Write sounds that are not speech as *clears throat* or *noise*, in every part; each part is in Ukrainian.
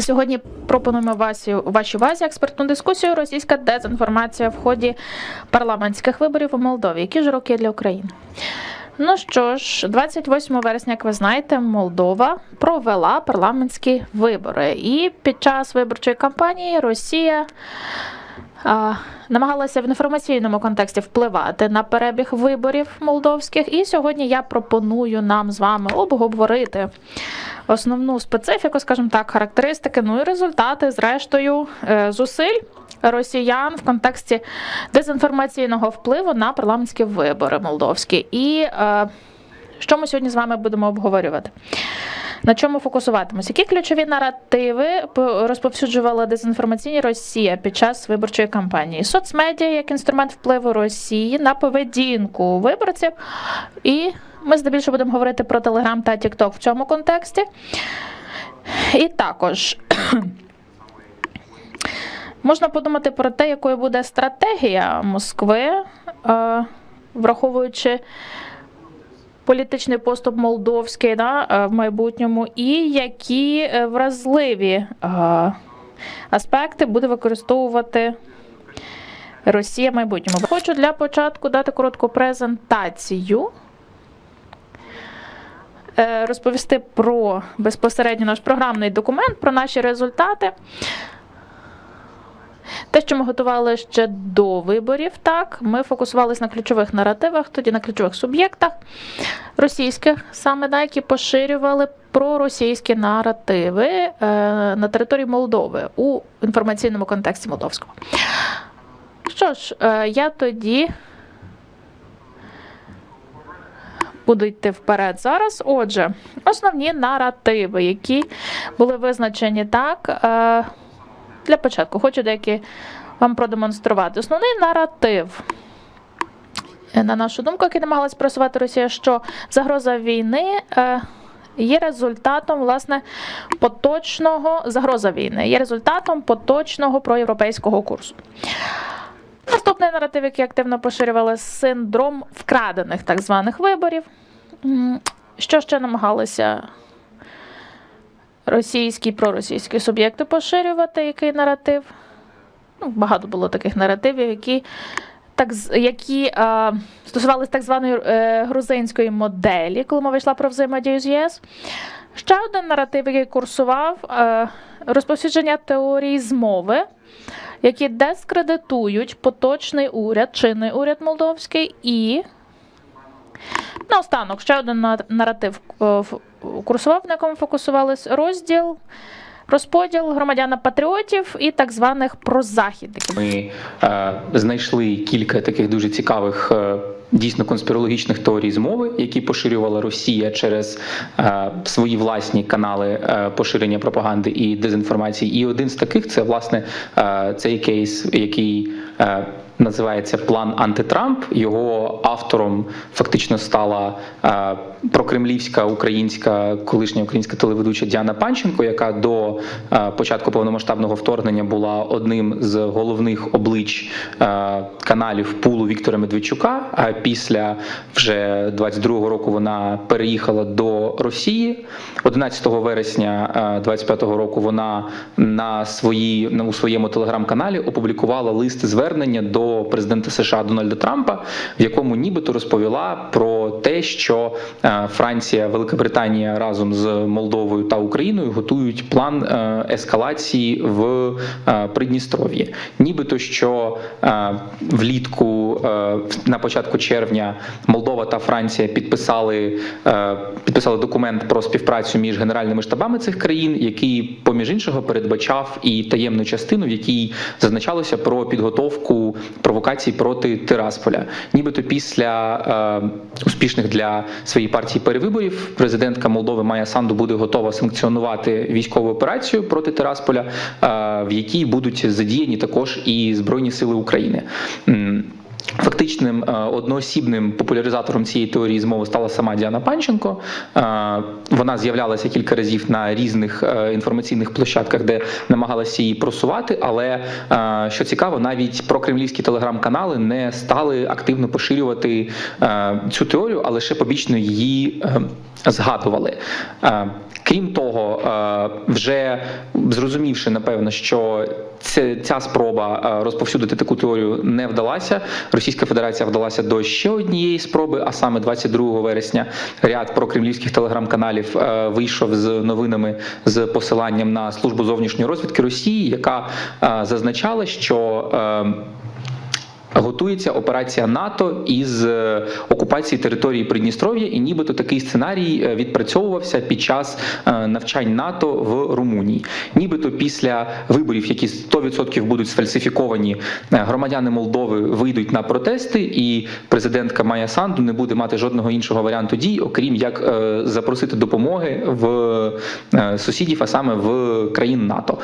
Сьогодні пропонуємо вас вашій увазі експертну дискусію Російська дезінформація в ході парламентських виборів у Молдові. Які ж роки для України? Ну що ж, 28 вересня, як ви знаєте, Молдова провела парламентські вибори. І під час виборчої кампанії Росія намагалася в інформаційному контексті впливати на перебіг виборів молдовських. І сьогодні я пропоную нам з вами обговорити основну специфіку, скажімо так, характеристики, ну і результати, зрештою, е, зусиль росіян в контексті дезінформаційного впливу на парламентські вибори молдовські. І е, що ми сьогодні з вами будемо обговорювати? На чому фокусуватимось? Які ключові наративи розповсюджувала дезінформаційні Росія під час виборчої кампанії? Соцмедіа як інструмент впливу Росії на поведінку виборців. І ми здебільшого будемо говорити про Телеграм та Тікток в цьому контексті. І також *clears throat* можна подумати про те, якою буде стратегія Москви, е, враховуючи політичний поступ молдовський да, е, в майбутньому, і які е, вразливі е, аспекти буде використовувати Росія в майбутньому. Хочу для початку дати коротку презентацію. Розповісти про безпосередньо наш програмний документ, про наші результати. Те, що ми готували ще до виборів, так, ми фокусувалися на ключових наративах, тоді на ключових суб'єктах російських, саме да, які поширювали проросійські наративи е, на території Молдови у інформаційному контексті молдовському. Що ж, е, я тоді буду йти вперед зараз. Отже, основні наративи, які були визначені так. Е, для початку хочу деякі вам продемонструвати. Основний наратив, е, на нашу думку, який намагалась просувати Росія, що загроза війни. е, Є результатом власне поточного загроза війни, є результатом поточного проєвропейського курсу. Наступний наратив, який активно поширювали синдром вкрадених так званих виборів. Що ще намагалися російські проросійські суб'єкти поширювати, який наратив. Ну, багато було таких наративів, які, так, які е, стосувалися так званої е, грузинської моделі, коли мова йшла про взаємодію з ЄС. Ще один наратив, який курсував, е, розповсюдження теорії змови, які дискредитують поточний уряд, чинний уряд молдовський і Наостанок, ще один на- наратив е, курсував, на якому фокусувались розділ, розподіл громадян-патріотів і так званих прозахідників. Ми е, знайшли кілька таких дуже цікавих. е, Дійсно конспірологічних теорій змови, які поширювала Росія через е, свої власні канали е, поширення пропаганди і дезінформації. І один з таких це власне е, цей кейс, який е, називається план антитрамп. Його автором фактично стала е, прокремлівська українська колишня українська телеведуча Діана Панченко, яка до е, початку повномасштабного вторгнення була одним з головних облич е, каналів пулу Віктора Медведчука. А після вже 22-го року вона переїхала до Росії. 11 вересня е, 25-го року вона на свої на у своєму телеграм-каналі опублікувала лист звернення до президента США Дональда Трампа, в якому нібито розповіла про те, що е, Франція, Велика Британія разом з Молдовою та Україною готують план е, ескалації в е, Придністров'ї. Нібито що влітку на початку червня Молдова та Франція підписали, підписали документ про співпрацю між генеральними штабами цих країн, який, поміж іншого, передбачав і таємну частину, в якій зазначалося про підготовку провокацій проти Тирасполя. Нібито після е, успішних для своєї партії перевиборів президентка Молдови Майя Санду буде готова санкціонувати військову операцію проти Тирасполя, е, в якій будуть задіяні також і збройні сили України. Фактичним е, одноосібним популяризатором цієї теорії змови стала сама Діана Панченко. Е, Вона з'являлася кілька разів на різних е, інформаційних площадках, де намагалася її просувати. Але що цікаво, навіть прокремлівські телеграм-канали не стали активно поширювати цю теорію, а лише побічно її згадували. Крім того, вже зрозумівши напевно, що ця спроба е, розповсюдити таку теорію не вдалася. Російська Федерація вдалася до ще однієї спроби, а саме 22 вересня ряд прокремлівських телеграм-каналів е, вийшов з новинами з посиланням на службу зовнішньої розвідки Росії, яка е, зазначала, що Готується операція НАТО із е, окупації території Придністров'я, і нібито такий сценарій е, відпрацьовувався під час е, навчань НАТО в Румунії. Нібито після виборів, які 100% будуть сфальсифіковані, громадяни Молдови вийдуть на протести, і президентка Майя Санду не буде мати жодного іншого варіанту дій, окрім як запросити допомоги в сусідів, а саме в країн НАТО.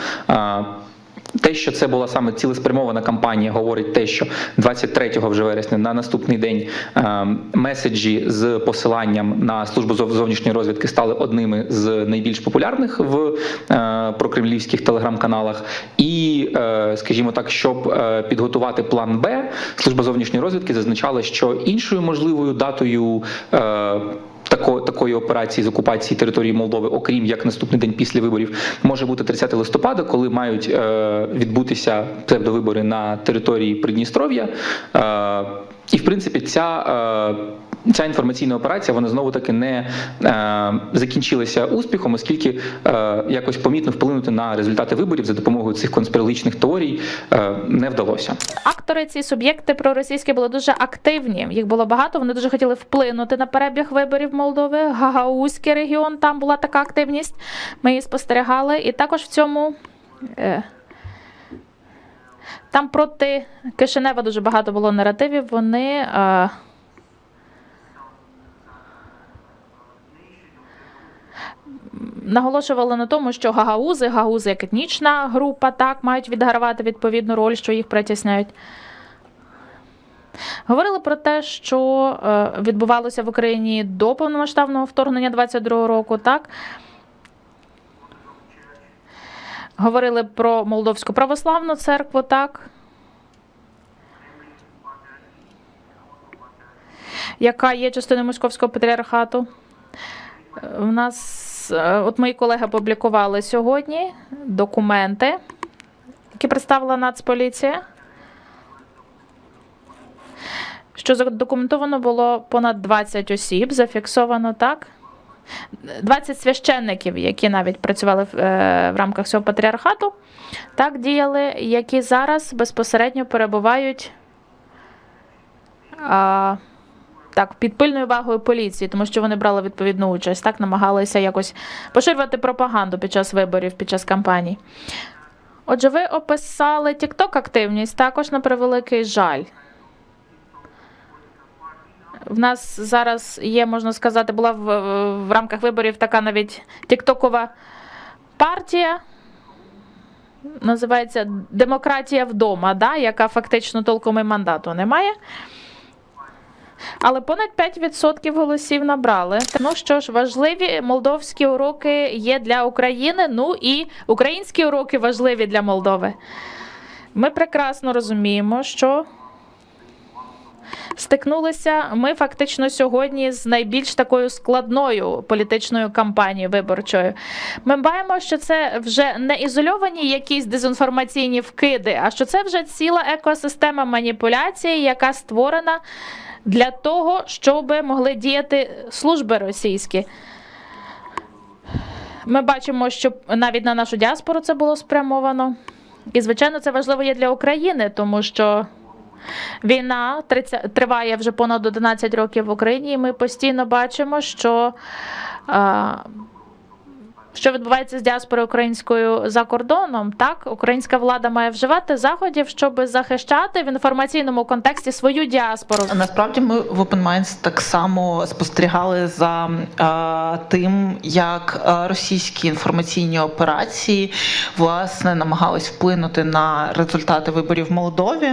Те, що це була саме цілеспрямована кампанія, говорить те, що 23 вже вересня на наступний день е, меседжі з посиланням на службу зов- зовнішньої розвідки стали одними з найбільш популярних в е, прокремлівських телеграм-каналах. І, е, скажімо так, щоб підготувати план Б, служба зовнішньої розвідки зазначала, що іншою можливою датою. Тако- такої операції з окупації території Молдови, окрім як наступний день після виборів, може бути 30 листопада, коли мають е, відбутися псевдовибори на території Придністров'я. Е, і в принципі, ця. Е, Ця інформаційна операція вона знову таки не е, закінчилася успіхом, оскільки е, якось помітно вплинути на результати виборів за допомогою цих конспірологічних теорій е, не вдалося. Актори, ці суб'єкти проросійські були дуже активні. Їх було багато. Вони дуже хотіли вплинути на перебіг виборів Молдови. Гагаузький регіон там була така активність. Ми її спостерігали. І також в цьому. Е, там проти Кишинева дуже багато було наративів. Вони. Е, наголошували на тому, що гагаузи, гагаузи як етнічна група, так, мають відігравати відповідну роль, що їх притісняють. Говорили про те, що е, відбувалося в Україні до повномасштабного вторгнення 22 року, так. Говорили про Молдовську православну церкву, так. Яка є частиною Московського патріархату. У нас, е, от мої колеги опублікували сьогодні документи, які представила Нацполіція. Що задокументовано було понад 20 осіб, зафіксовано так. 20 священників, які навіть працювали в, е, в рамках цього патріархату, так діяли, які зараз безпосередньо перебувають. Так, під пильною увагою поліції, тому що вони брали відповідну участь, так намагалися якось поширювати пропаганду під час виборів, під час кампаній. Отже, ви описали TikTok активність також на превеликий жаль. В нас зараз є, можна сказати, була в, в рамках виборів така навіть тіктокова партія. Називається Демократія вдома, да, яка фактично толком і мандату не має. Але понад 5% голосів набрали. Ну що ж, важливі молдовські уроки є для України. Ну і українські уроки важливі для Молдови. Ми прекрасно розуміємо, що стикнулися ми фактично сьогодні з найбільш такою складною політичною кампанією виборчою. Ми бачимо, що це вже не ізольовані якісь дезінформаційні вкиди, а що це вже ціла екосистема маніпуляції, яка створена для того, щоб могли діяти служби російські. Ми бачимо, що навіть на нашу діаспору це було спрямовано. І, звичайно, це важливо є для України, тому що війна триває вже понад 11 років в Україні, і ми постійно бачимо, що що відбувається з діаспорою українською за кордоном, так українська влада має вживати заходів, щоб захищати в інформаційному контексті свою діаспору. Насправді ми в Open Minds так само спостерігали за е, тим, як е, російські інформаційні операції власне намагались вплинути на результати виборів в Молдові.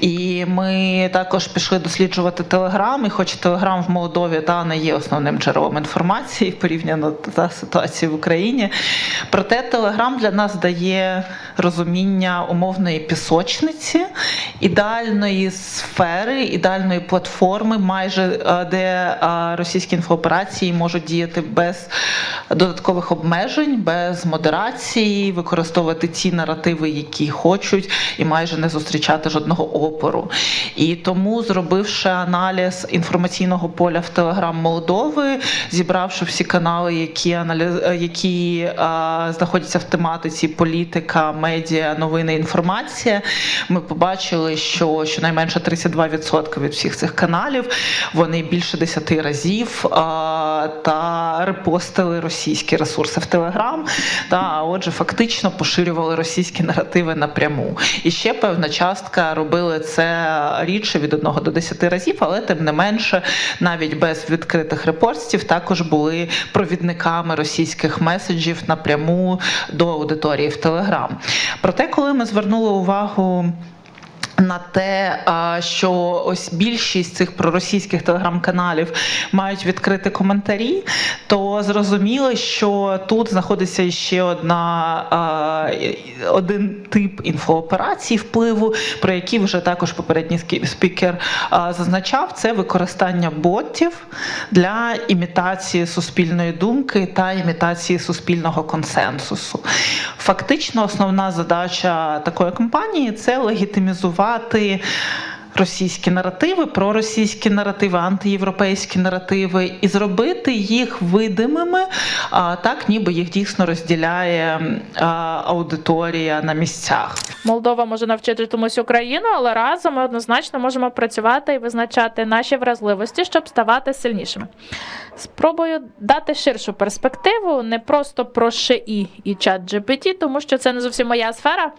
І ми також пішли досліджувати Телеграм. І хоч Телеграм в Молдові та не є основним джерелом інформації порівняно та ситуацією в Україні. Проте Телеграм для нас дає розуміння умовної пісочниці, ідеальної сфери, ідеальної платформи, майже е, де е, російські інфооперації можуть діяти без додаткових обмежень, без модерації, використовувати ті наративи, які хочуть, і майже не зустрічати жодного опору. І тому, зробивши аналіз інформаційного поля в Телеграм Молдови, зібравши всі канали, які аналіз... е, які е, знаходяться в тематиці політика, медіа, новини, інформація, ми побачили, що щонайменше 32% від всіх цих каналів вони більше 10 разів е, та репостили російські ресурси в Телеграм. А отже, фактично поширювали російські наративи напряму. І ще певна частка робили це рідше від 1 до 10 разів, але тим не менше, навіть без відкритих репостів, також були провідниками російських меседжів напряму до аудиторії в Телеграм. Проте, коли ми звернули увагу. На те, що ось більшість цих проросійських телеграм-каналів мають відкрити коментарі, то зрозуміло, що тут знаходиться ще одна один тип інфооперацій впливу, про які вже також попередній спікер зазначав, це використання ботів для імітації суспільної думки та імітації суспільного консенсусу. Фактично, основна задача такої кампанії це легітимізувати російські наративи, проросійські наративи, антиєвропейські наративи, і зробити їх видимими, а, так ніби їх дійсно розділяє аудиторія на місцях. Молдова може навчити чомусь Україну, але разом ми однозначно можемо працювати і визначати наші вразливості, щоб ставати сильнішими. Спробую дати ширшу перспективу, не просто про ШИ і чат GPT, тому що це не зовсім моя сфера.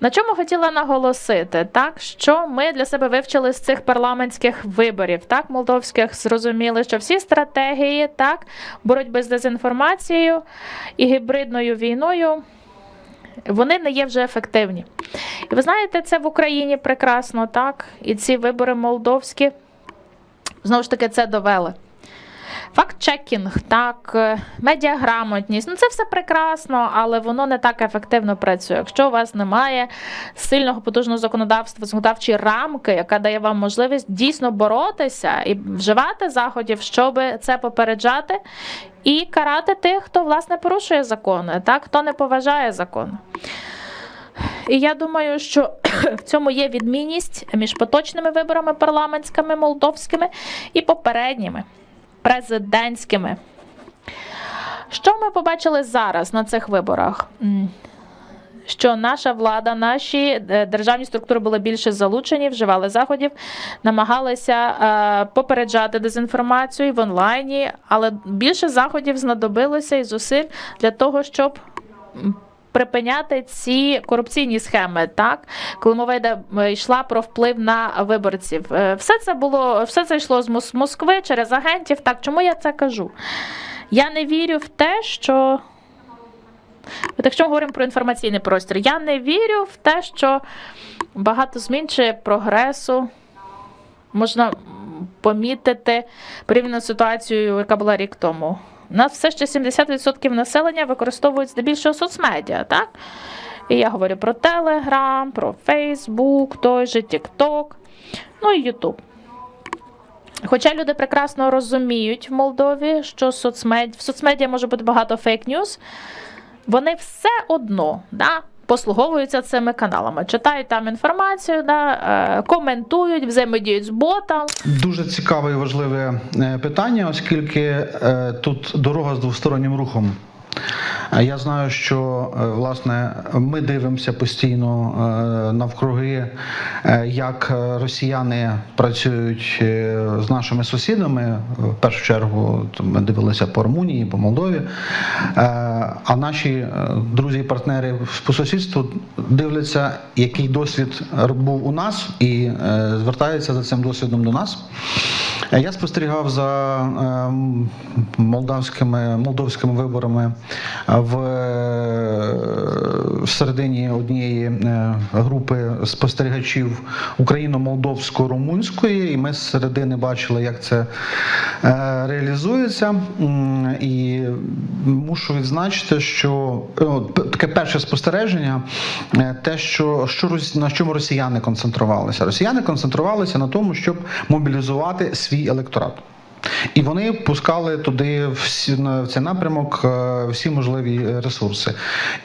На чому хотіла наголосити, так що ми для себе вивчили з цих парламентських виборів, так молдовських, зрозуміли, що всі стратегії так боротьби з дезінформацією і гібридною війною вони не є вже ефективні. І ви знаєте, це в Україні прекрасно, так? І ці вибори молдовські знову ж таки це довели. Факт-чекінг, так, е, медіаграмотність, ну це все прекрасно, але воно не так ефективно працює. Якщо у вас немає сильного потужного законодавства, законодавчої рамки, яка дає вам можливість дійсно боротися і вживати заходів, щоб це попереджати, і карати тих, хто власне порушує закони, так, хто не поважає закони. І я думаю, що *clears throat* в цьому є відмінність між поточними виборами парламентськими молдовськими і попередніми президентськими. Що ми побачили зараз на цих виборах? Що наша влада, наші е, державні структури були більше залучені, вживали заходів, намагалися е, попереджати дезінформацію в онлайні, але більше заходів знадобилося і зусиль для того, щоб припиняти ці корупційні схеми, так коли мова йде йшла про вплив на виборців. Е, Все це було, все це йшло з Москви через агентів. Так, чому я це кажу? Я не вірю в те, що. От якщо ми говоримо про інформаційний простір, я не вірю в те, що багато змін чи прогресу можна помітити порівняно з ситуацією, яка була рік тому. У нас все ще 70% населення використовують здебільшого соцмедіа, так? І я говорю про Телеграм, про Фейсбук, той же TikTok, ну і Ютуб. Хоча люди прекрасно розуміють в Молдові, що соцмед... в соцмедіа може бути багато фейк-ньюс, вони все одно да, послуговуються цими каналами, читають там інформацію, да, е, коментують, взаємодіють з ботом. Дуже цікаве і важливе е, питання, оскільки е, тут дорога з двостороннім рухом. Я знаю, що е, власне ми дивимося постійно е, навкруги, е, як росіяни працюють з нашими сусідами. В першу чергу ми дивилися по Румунії, по Молдові. А наші друзі і партнери по сусідству дивляться, який досвід був у нас, і звертаються за цим досвідом до нас. Я спостерігав за ем, молдавськими молдовськими виборами в, е, середині однієї е, групи спостерігачів україно-молдовсько-румунської, і ми з середини бачили, як це е, реалізується. І мушу відзначити, що таке перше спостереження, те, що, що на чому росіяни концентрувалися. Росіяни концентрувалися на тому, щоб мобілізувати свій електорат. І вони пускали туди всі в цей напрямок е, всі можливі ресурси,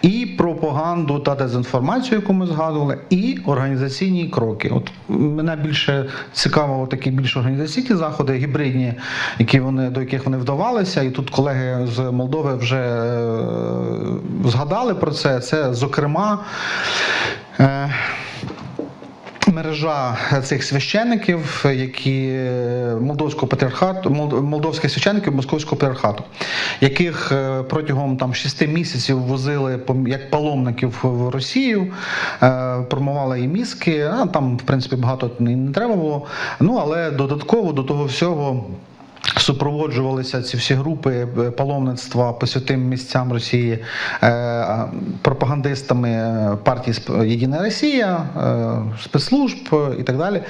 і пропаганду та дезінформацію, яку ми згадували, і організаційні кроки. От мене більше цікаво такі більш організаційні заходи, гібридні, які вони до яких вони вдавалися. І тут колеги з Молдови вже е, згадали про це. Це зокрема. Е, Мережа цих священиків, які молдовського патріархату, мол- молдовських священиків московського патріархату, яких е, протягом там шести місяців возили як паломників в Росію, промували і мізки. А там, в принципі, багато не треба було. Ну але додатково до того всього. Супроводжувалися ці всі групи е, паломництва по святим місцям Росії е, пропагандистами партії Сп- Єдина Росія, е, спецслужб е, і так далі.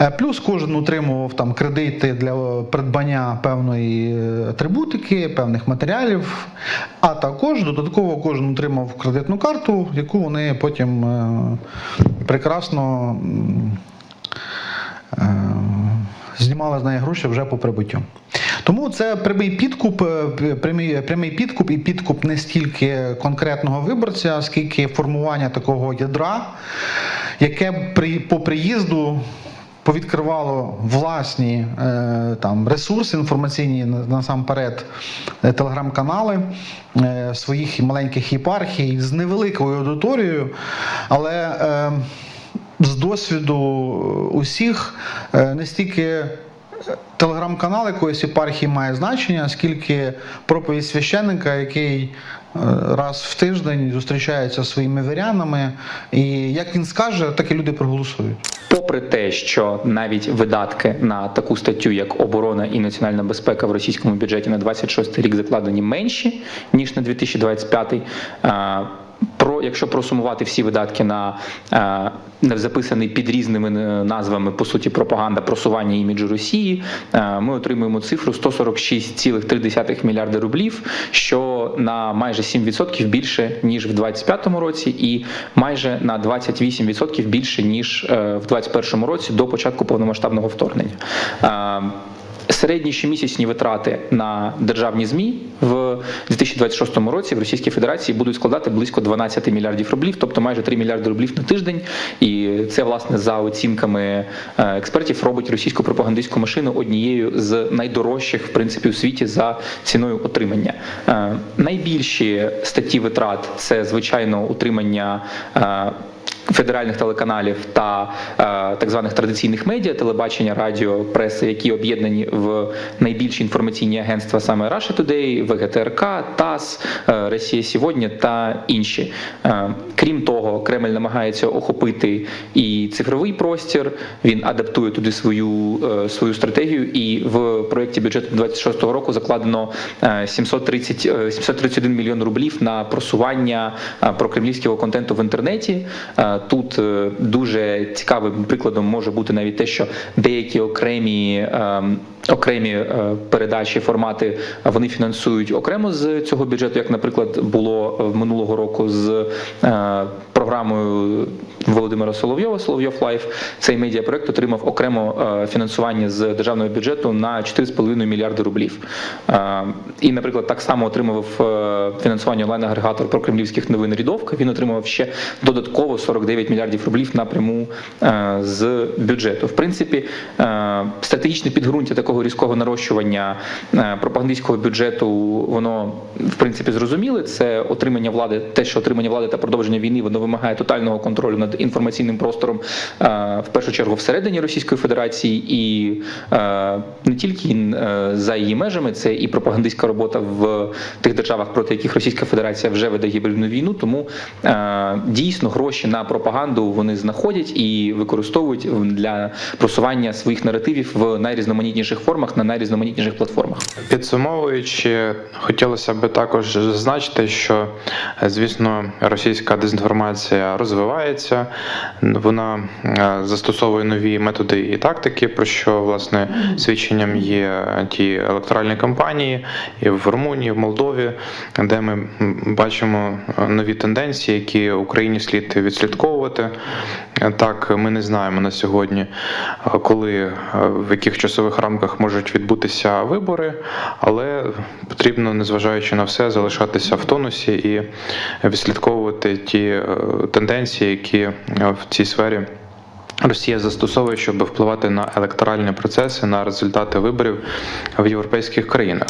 Е, Плюс кожен отримував там кредити для придбання певної е, атрибутики, певних матеріалів. А також додатково кожен отримав кредитну карту, яку вони потім е, прекрасно. Е, знімали з неї гроші вже по прибуттю. Тому це прямий підкуп, е, прямий, прямий підкуп і підкуп не стільки конкретного виборця, скільки формування такого ядра, яке при, по приїзду. Повідкривало власні е, там ресурси інформаційні насамперед е, телеграм-канали е, своїх маленьких єпархій з невеликою аудиторією, але е, з досвіду усіх е, не стільки телеграм-канал якоїсь єпархії має значення, скільки проповідь священника, який е, раз в тиждень зустрічається своїми вірянами, і як він скаже, так і люди проголосують. Попри те, що навіть видатки на таку статтю, як оборона і національна безпека в російському бюджеті на 26 рік закладені менші ніж на 2025, е, Про якщо просумувати всі видатки на е, записаний під різними е, назвами по суті пропаганда просування іміджу Росії, е, ми отримуємо цифру 146,3 мільярди рублів, що на майже 7% більше ніж в 2025 році, і майже на 28% більше ніж в 2021 році до початку повномасштабного вторгнення. Е, Середні щомісячні витрати на державні змі в 2026 році в Російській Федерації будуть складати близько 12 мільярдів рублів, тобто майже 3 мільярди рублів на тиждень. І це власне за оцінками е, експертів робить російську пропагандистську машину однією з найдорожчих в принципі у світі за ціною отримання. Е, Найбільші статті витрат це звичайно утримання. Федеральних телеканалів та е, так званих традиційних медіа, телебачення, радіо, преси, які об'єднані в найбільші інформаційні агентства, саме Russia Today, ВГТРК, ТАСС, е, Росія сьогодні та інші. Е, крім того, Кремль намагається охопити і цифровий простір. Він адаптує туди свою, свою стратегію. І в проєкті бюджету 26-го року закладено е, 730, е, 731 мільйон рублів на просування прокремлівського контенту в інтернеті. Тут е, дуже цікавим прикладом може бути навіть те, що деякі окремі ем, окремі е, передачі, формати вони фінансують окремо з цього бюджету, як, наприклад, було е, минулого року з програмою Володимира Соловйова Соловйов Лайф. Цей медіапроект отримав окремо фінансування з державного бюджету на 4,5 мільярди рублів. І, наприклад, так само отримав фінансування онлайн-агрегатор про кремлівських новин Рідовка. Він отримав ще додатково 49 49 мільярдів рублів напряму е, з бюджету. В принципі, е, стратегічне підґрунтя такого різкого нарощування е, пропагандистського бюджету, воно в принципі зрозуміле. Це отримання влади, те, що отримання влади та продовження війни, воно вимагає тотального контролю над інформаційним простором в першу чергу всередині Російської Федерації і не тільки за її межами, це і пропагандистська робота в тих державах, проти яких Російська Федерація вже веде гібридну війну. Тому дійсно гроші на пропаганду вони знаходять і використовують для просування своїх наративів в найрізноманітніших формах на найрізноманітніших платформах. Підсумовуючи, хотілося б також зазначити, що звісно російська дезінформація розвивається, вона е, застосовує нові методи і тактики, про що власне свідченням є ті електоральні кампанії і в Румунії, в Молдові, де ми бачимо е, нові тенденції, які Україні слід відслідковувати. Так, ми не знаємо на сьогодні, е, коли е, в яких часових рамках можуть відбутися вибори, але потрібно, незважаючи на все, залишатися в тонусі і відслідковувати ті е, тенденції, які в цій сфері. Росія застосовує, щоб впливати на електоральні процеси, на результати виборів в європейських країнах.